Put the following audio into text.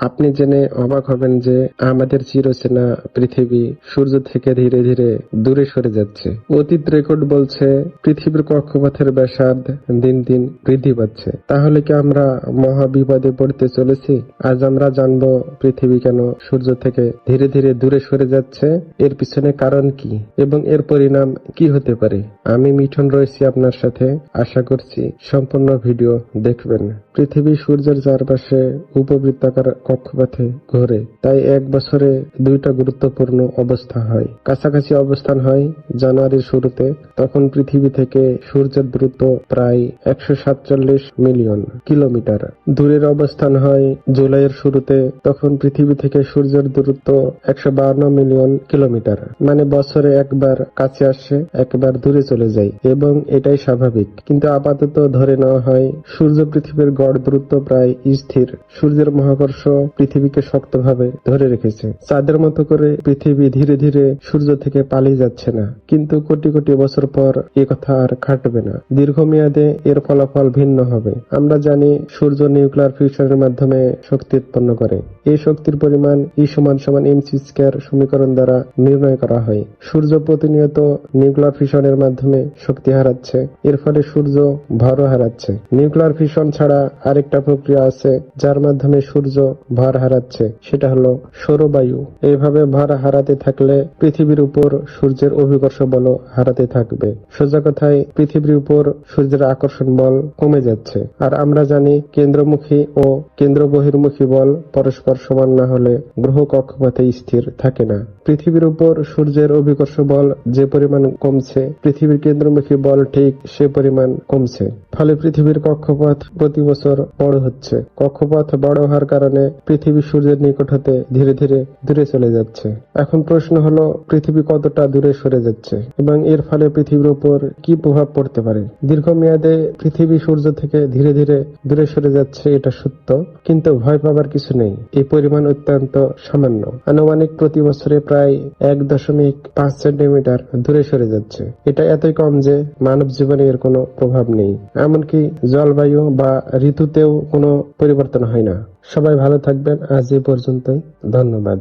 আপনি জেনে অবাক হবেন যে আমাদের চিরচেনা পৃথিবী সূর্য থেকে ধীরে ধীরে দূরে সরে যাচ্ছে। অতীত রেকর্ড বলছে পৃথিবীর কক্ষপথের ব্যাসার্ধ দিন দিন বৃদ্ধি পাচ্ছে। তাহলে কি আমরা মহা বিপদে পড়তে চলেছি? আজ আমরা জানব পৃথিবী কেন সূর্য থেকে ধীরে ধীরে দূরে সরে যাচ্ছে। এর পিছনে কারণ কি এবং এর পরিণাম কি হতে পারে? আমি মিঠুন রয়েছি আপনার সাথে। আশা করছি সম্পূর্ণ ভিডিও দেখবেন। পৃথিবী সূর্যের চারপাশে উপবৃত্তাকার কক্ষপথে ঘোরে, তাই এক বছরে দুইটা গুরুত্বপূর্ণ অবস্থা হয়। কাছাকাছি অবস্থান হয় জানুয়ারির শুরুতে, তখন পৃথিবী থেকে সূর্যের দূরত্ব প্রায় একশো সাতচল্লিশ মিলিয়ন কিলোমিটার। দূরের অবস্থান হয় জুলাইয়ের শুরুতে, তখন পৃথিবী থেকে সূর্যের দূরত্ব একশো বাহান্ন মিলিয়ন কিলোমিটার। মানে বছরে একবার কাছে আসে, একবার দূরে চলে যায়, এবং এটাই স্বাভাবিক। কিন্তু আপাতত ধরে নেওয়া হয়, সূর্য পৃথিবীর গড় দূরত্ব প্রায় স্থির। সূর্যের মহাকর্ষ পৃথিবীকে শক্তভাবে ধরে রেখেছে। চাঁদের মতো করে পৃথিবী ধীরে ধীরে সূর্য থেকে পালিয়ে যাচ্ছে না। কিন্তু কোটি কোটি বছর পর এ কথা আর খাটবে না। দীর্ঘমেয়াদে এর ফলাফল ভিন্ন হবে। আমরা জানি সূর্য নিউক্লিয়ার ফিউশনের মাধ্যমে শক্তি উৎপন্ন করে। এই শক্তির পরিমাণ ই সমান সমান এমসি স্কয়ার সমীকরণ দ্বারা নির্ণয় করা হয়। সূর্য প্রতিনিয়ত নিউক্লিয়ার ফিশনের মাধ্যমে শক্তি হারাচ্ছে। এর ফলে সূর্য ভরও হারাচ্ছে। নিউক্লিয়ার ফিশন ছাড়া আরেকটা প্রক্রিয়া আছে, যার মাধ্যমে সূর্য ভর হারাচ্ছে, সেটা হলো সৌরবায়ু। এইভাবে ভার হারাতে থাকলে পৃথিবীর উপর সূর্যের অভিকর্ষ বল হারাতে থাকবে। সোজা কথায়, পৃথিবীর উপর সূর্যের আকর্ষণ বল কমে যাচ্ছে। আর আমরা জানি কেন্দ্রমুখী ও কেন্দ্র বহির্মুখী বল পরস্পর সমান না হলে গ্রহ কক্ষপথে স্থির থাকে না। পৃথিবীর উপর সূর্যের অভিকর্ষ বল যে পরিমাণ কমছে, পৃথিবীর কেন্দ্রমুখী বল ঠিক সে পরিমাণ কমছে। ফলে পৃথিবীর কক্ষপথ প্রতি বছর বড় হচ্ছে। কক্ষপথ বড় হওয়ার কারণে পৃথিবী সূর্যের নিকট হতে ধীরে ধীরে দূরে চলে যাচ্ছে। এখন প্রশ্ন হলো, পৃথিবী কতটা দূরে সরে যাচ্ছে এবং এর ফলে পৃথিবীর উপর কি প্রভাব পড়তে পারে? দীর্ঘমেয়াদে পৃথিবী সূর্য থেকে ধীরে ধীরে দূরে সরে যাচ্ছে, এটা সত্য, কিন্তু ভয় পাবার কিছু নেই। এই পরিমাণ অত্যন্ত সামান্য। আনুমানিক প্রতি বছরে প্রায় এক দশমিক পাঁচ সেন্টিমিটার দূরে সরে যাচ্ছে। এটা এতই কম যে মানব জীবনে এর কোনো প্রভাব নেই। এমনকি জলবায়ু বা ঋতুতেও কোনো পরিবর্তন হয় না। সবাই ভালো থাকবেন। আজ এ পর্যন্তই। ধন্যবাদ।